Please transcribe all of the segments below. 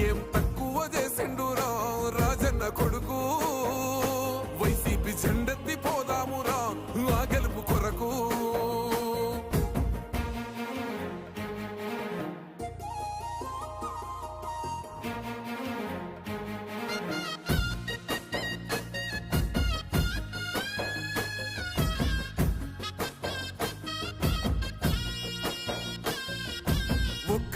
ఏం తక్కువ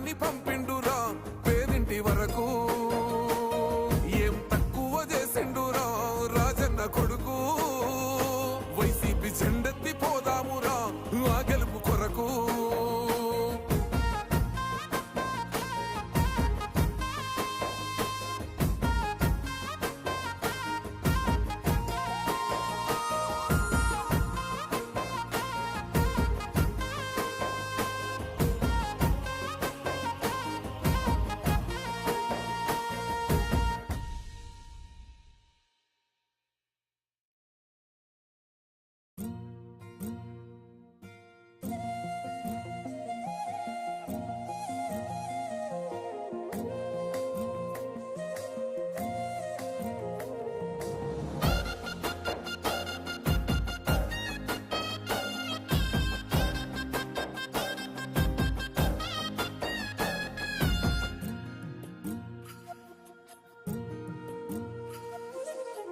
కోరి పథకాన్ని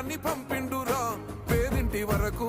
పంపిండురా. పేదింటి వరకు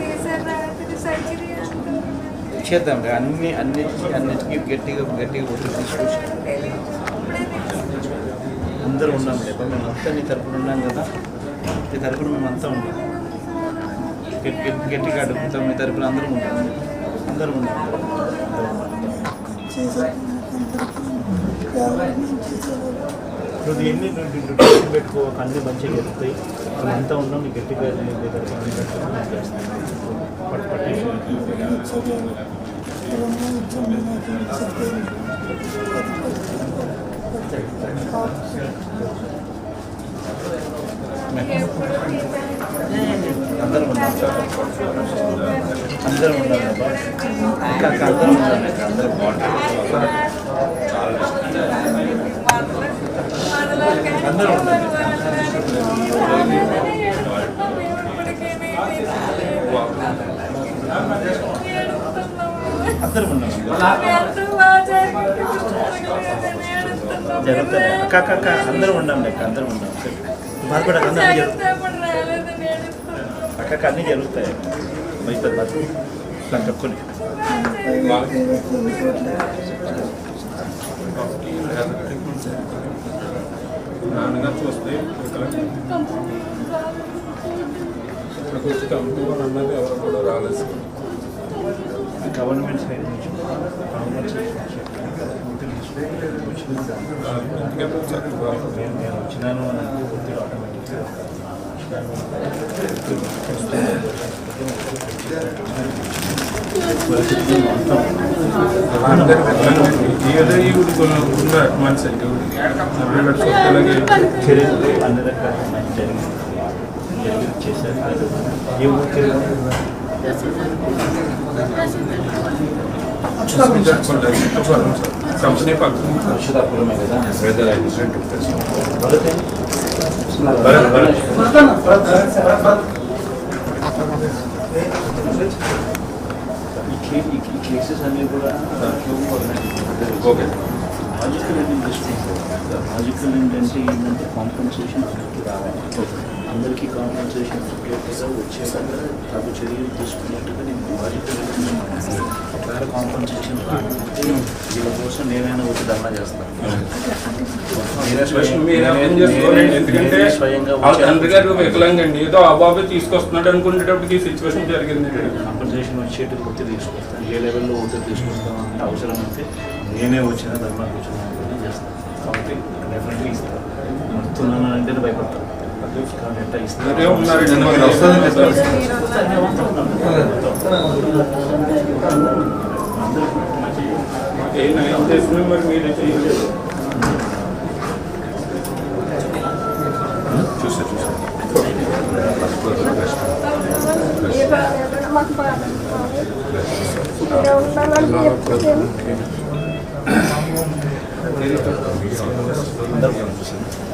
చేశారు రాత్రి సర్జరీ చేద్దాం రా. అన్ని అన్నిటికీ అన్నిటికీ గట్టిగా గట్టిగా ఒత్తిడి తీసుకొచ్చి. అందరూ ఉన్నాం లేక మేము అంతా నీ తరపున ఉన్నాం కదా. నీ తరపున మేము అంతా ఉన్నాం గట్టిగా అడుగుతాం మీ తరపున అందరం ఉన్నాం. అందరం ఉన్నాం. నువ్వు ఎన్ని నువ్వు పెట్టుకో అన్ని మంచిగా జరుగుతాయి మనం అంతా ఉన్నాం నీకు గట్టిగా నీ దగ్గర అందరం ఉన్నారు. అందరం ఉన్నారు. పట్టు పట్టేసి ఎప్పుడు అందరం ఉన్నాం అందరం ఉన్నాం బాబా. ఇంకా ఇంకా అందరం ఉన్నాం ఇంకా అందరం అందరూ అందరం ఉన్నాం ఎంత బాగా జరుగుతుంది. అక్క అక్క అక్క అందరూ ఉండం లెక్క అందరూ ఉండం బాధపడక అందరూ అన్నీ జరుగుతాయి ఎప్పుడు రాలేదని అన్నీ జరుగుతాయి. భయపడి బతుకు దాని తక్కువ నాన్నగారు చూస్తే ఇక్కడ ఇక్కడికి వచ్చి కంపెనీ అన్నది ఎవరు కూడా రాలేదు. గవర్నమెంట్ సైడ్ నుంచి గవర్నమెంట్ సైడ్ నుంచి నేను వచ్చినాను అని ఒత్తిడి ఆటోమేటిక్గా చర్యలు అన్ని రకాల జరిగింది చేశారు ఏ కంపెనీ పక్కన అక్షరాపురమే కదా మొదట భరత్ భరత్ ఈ కే- ఈ ఈ కేసెస్ అన్నీ కూడా ఓకే లాజికల్ ఏంటంటే లాజికల్ ఏంటంటే ఏంటంటే కాంపెన్సేషన్ రావాలి అందరికీ కాంపెన్సేషన్గా వచ్చేలాగా తగు చర్యలు తీసుకున్నట్టుగా నేను లాజికల్ ఒకవేళ కాంపెన్సేషన్ రాకపోతే వీళ్ళ కోసం నేనైనా వచ్చి ధర్నా చేస్తాను స్వయంగా వికలాంగండి ఏదో ఆ బాబు తీసుకొస్తున్నాడు అనుకునేటప్పటికి సిచ్యువేషన్ జరిగింది. కాంపెన్సేషన్ వచ్చేటి ఒత్తిడి తీసుకొస్తాను ఏ లెవెల్లో ఒత్తిడి తీసుకొస్తాను అంటే అవసరం అయితే నేనే వచ్చిన ధర్నా కూర్చున్నాను చేస్తాను కాబట్టి డెఫినెట్లీ ఇస్తాను వస్తున్నాను అంటే భయపడతాను కానీ చూసా చూసా ఏ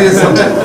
లేకుండా